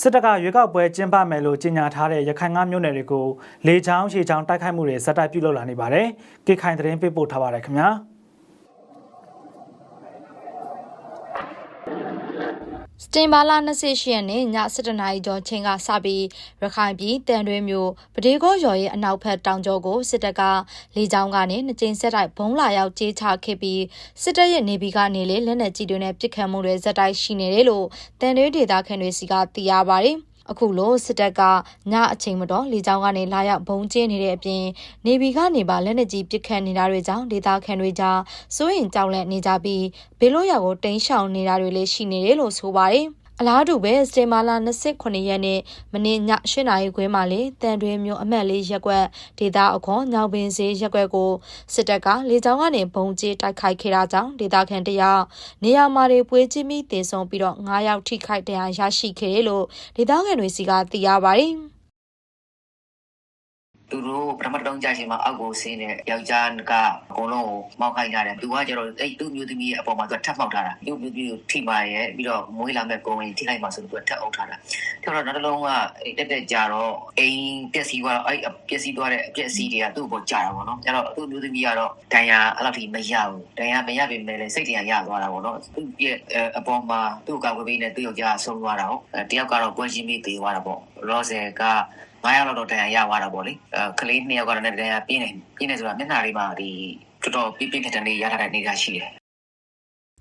စစ်တပ်ကရွေးကောက်ပွဲကျင်းပမယ်လို့ကြေညာထားတဲ့ရခိုင်ကမြို့နယ်တွေကိုလေချောင်းရှေချောင်းတိုက်ခိုက်မှုတွေဇက်တိုက်ပြုလုပ်လာနေပါတယ်။ကေခိုင်သတင်းပေးပို့ထားပါတယ်ခင်ဗျာ။ စတင်ဘာလ28ရက်နေ့ည7:00နာရီကျော်ချိန်ကစပြီးရခိုင်ပြည်တန်တွဲမြို့ပဒေကောရော်ရဲ့အနောက်ဘက်တောင်ကျောကိုစစ်တပ်ကလေကြောင်းကနေနှစ်ကြိမ်ဆက်တိုက်ဘုံလာရောက်ကြေးချခဲ့ပြီးစစ်တပ်ရဲ့နေဗီကနေလေလက်နက်ကြီးတွေနဲ့ပစ်ခတ်မှုတွေဇက်တိုက်ရှိနေတယ်လို့တန်တွဲဒေသခံတွေစီကသိရပါတယ်။ အခုလိုစစ်တပ်ကညအချိန်မတော်လေကြောင်းကနေလာရောက်ဘုံကျင်းနေတဲ့အပြင်နေဗီကနေပါလက်နက်ကြီးပစ်ခတ်နေတာတွေကြောင့်ဒေသခံတွေကြားစိုးရင်ကြောက်လန့်နေကြပြီးဘေးလို့ရောက်ကိုတင်းရှောင်နေတာတွေလည်းရှိနေတယ်လို့ဆိုပါတယ်။ အလားတူပဲစတေမာလာ29ရက်နေ့မနေ့ည8နာရီခွဲမှာလေတန်တွဲမြို့အမှတ်လေးရက်ကွက်ဒေသအခွန်ညောင်ပင်စေးရက်ကွက်ကိုစစ်တပ်ကလေကြောင်းကနေဘုံကျဲတိုက်ခိုက်ခဲ့တာကြောင့်ဒေသခံတယောက်နေရာမှာတွေပွေးချင်းပြီးတင်ဆောင်ပြီးတော့9ယောက်ထိခိုက်တရားရရှိခဲ့တယ်လို့ဒေသခံတွေစီကသိရပါတယ်။ သူတို့ပထမတုန်းကြချိန်မှာအောက်ကိုဆင်းတဲ့ယောက်ျားကအကုန်လုံးကိုမောက်ခိုင်းကြတယ်သူကကျတော့အဲ့သူ့မျိုးသမီးရဲ့အပေါ်မှာသူကထပ်မောက်ထားတာသူ့မျိုးသမီးကိုထိပါရဲ့ပြီးတော့မွေးလာမဲ့ကိုဝင်ထိလိုက်မှဆိုသူကထပ်အုပ်ထားတာကျတော့နောက်တစ်လုံးကတက်တက်ကြတော့အိမ်ပျက်စီးသွားတော့အဲ့ပျက်စီးသွားတဲ့အပျက်စီးတွေကသူ့ဘောကြာတာပေါ့နော်ကျတော့သူ့မျိုးသမီးကတော့ဒဏ်ရာအဲ့လောက်ထိမရဘူးဒဏ်ရာမရပေမဲ့လည်းစိတ်တရားရသွားတာပေါ့နော်သူ့ရဲ့အပေါ်မှာသူ့ကဝေးပေးနေသူ့ယောက်ျားဆုံးသွားတာဟုတ်တယောက်ကတော့ကွန်ရှင်းပြီးသေးသွားတာပေါ့ရောဆယ်က 9ရောက်တော့တရားရသွားတာပေါ့လေအဲကလေး2ယောက်ကတော့လည်းတရားပြင်းနေပြင်းနေဆိုတာမျက်နှာလေးမှာဒီတော်တော်ပြင်းပြင်းထန်ထန်လေးရထားတဲ့အနေအထားရှိတယ်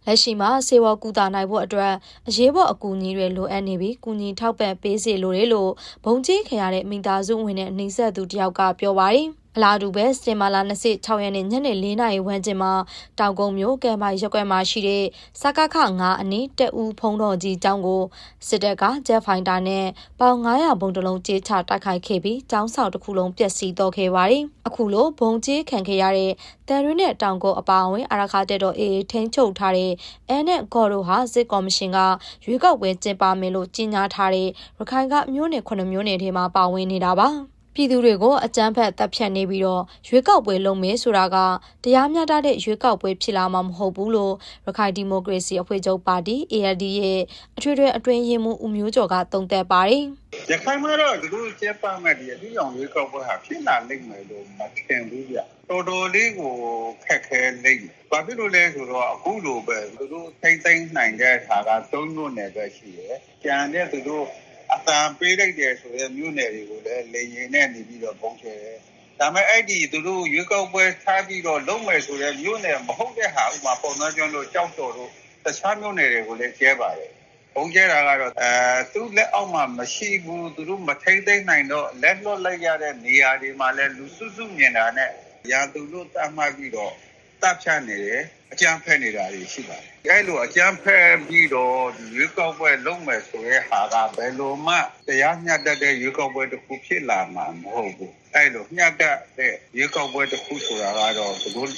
လက်ရှိမှာစေဝကူတာနိုင်ဖို့အတွက်အရေးပေါ်အကူအညီတွေလိုအပ်နေပြီးကူညီထောက်ပံ့ပေးစေလိုတယ်လို့ဘုံကြီးခရတဲ့မိသားစုဝင်တဲ့နှိဆက်သူတယောက်ကပြောပါတယ်။ အလားတူပဲစတင်မာလာ26ရက်နေ့ညနေ4နာရီဝန်းကျင်မှာတောင်ကုန်းမြို့ကဲမိုင်ရက်ကွက်မှာရှိတဲ့စကခ9အနီးတက်ဦးဖုံးတော်ကြီးကျောင်းကိုစစ်တပ်ကဂျက်ဖိုင်တာနဲ့ပေါင်900ဘုံတလုံးကြေးချတိုက်ခိုက်ခဲ့ပြီးကျောင်းဆောင်တစ်ခုလုံးပျက်စီးတော့ခဲ့ပါတယ်။အခုလိုဘုံကြေးခံခဲ့ရတဲ့တန်ရင်းနဲ့တောင်ကုန်းအပါအဝင်အရခါတက်တော်အေးထိန်းချုပ်ထားတဲ့အဲနဲ့ဂေါ်တို့ဟာစစ်ကော်မရှင်ကရွေးကောက်ပွဲကျင်းပမယ်လို့ကြေညာထားတဲ့ရခိုင်ကမြို့နယ်9မြို့နယ်ထဲမှာပါဝင်နေတာပါ။ ပြည်သူတွေကိုအကြမ်းဖက်တပ်ဖြတ်နေပြီးတော့ရွေးကောက်ပွဲလုပ်မယ်ဆိုတာကတရားမျှတတဲ့ရွေးကောက်ပွဲဖြစ်လာမှာမဟုတ်ဘူးလို့ရခိုင်ဒီမိုကရေစီအဖွဲ့ချုပ်ပါတီ ALD ရဲ့အထွေထွေအတွင်းရေးမှူးဦးမျိုးကျော်ကသုံးသပ်ပါတယ်။ရခိုင်မှာတော့သူတို့ကျက်ပမဲ့ဒီအထူးအောင်ရွေးကောက်ပွဲဟာဖြစ်လာလိမ့်မယ်လို့မထင်ဘူးဗျ။တော်တော်လေးကိုခက်ခဲလိမ့်မယ်။ဘာဖြစ်လို့လဲဆိုတော့အခုလိုပဲသူတို့ထိမ့်သိမ့်နိုင်တဲ့ဟာကသုံးလို့နယ်ပဲရှိတယ်။ကြံတဲ့သူတို့ အတန်ပေးလိုက်တယ်ဆိုရင်မြို့နယ်တွေကိုလည်းလေရင်နဲ့နေပြီးတော့ပုံချဲတယ်။ဒါပေမဲ့အဲ့ဒီသူတို့ရွေးကောက်ပွဲထားပြီးတော့လုံးမယ်ဆိုရင်မြို့နယ်မဟုတ်တဲ့ဟာဥမာပုံနှကျွန်းတို့ကြောက်တော်တို့တခြားမြို့နယ်တွေကိုလည်းကျဲပါတယ်။ပုံကျဲတာကတော့အဲသူ့လက်အောက်မှာမရှိဘူးသူတို့မထိမ့်သိမ့်နိုင်တော့လက်လွတ်လိုက်ရတဲ့နေရာတွေမှာလည်းလူစုစုမြင်တာနဲ့ရာသူတို့တတ်မှတ်ပြီးတော့ တပ်ဖြတ်နေတယ်အကြမ်းဖက်နေတာတွေရှိပါတယ်။အဲလိုအကြမ်းဖက်ပြီးတော့ရွေးကောက်ပွဲလုပ်မယ်ဆိုရဲဟာကဘယ်လိုမှတရားမျှတတဲ့ရွေးကောက်ပွဲတစ်ခုဖြစ်လာမှာမဟုတ်ဘူး။အဲလိုမျှတတဲ့ရွေးကောက်ပွဲတစ်ခုဆိုတာကတော့သူတို့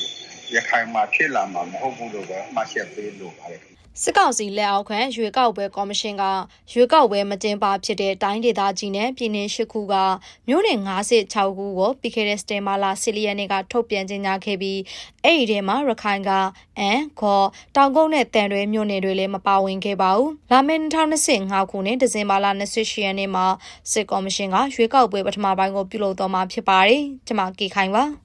ရခိုင်မှာဖြစ်လာမှာမဟုတ်ဘူးလို့ပဲမှတ်ချက်ပေးလို့ပါတယ်။ စစ်ကောင်စီလက်အောက်ခံရွေးကောက်ပွဲကော်မရှင်ကရွေးကောက်ပွဲမတင်ပါဖြစ်တဲ့တိုင်းဒေသကြီးနဲ့ပြည်နယ်၈ခုကမြို့နယ်56ခုကိုပြီးခဲ့တဲ့စတေမာလာဆီလီယန်နေ့ကထုတ်ပြန်ကြေညာခဲ့ပြီးအဲ့ဒီထဲမှာရခိုင်ကအန်ခေါ်တောင်ကုန်းနဲ့တန်တွဲမြို့နယ်တွေလည်းမပါဝင်ခဲ့ပါဘူး။လာမယ့်2025ခုနှစ်ဒီဇင်ဘာလ28ရက်နေ့မှာစစ်ကော်မရှင်ကရွေးကောက်ပွဲပထမပိုင်းကိုပြုလုပ်တော့မှာဖြစ်ပါတယ်။ကျွန်မကေခိုင်ပါ။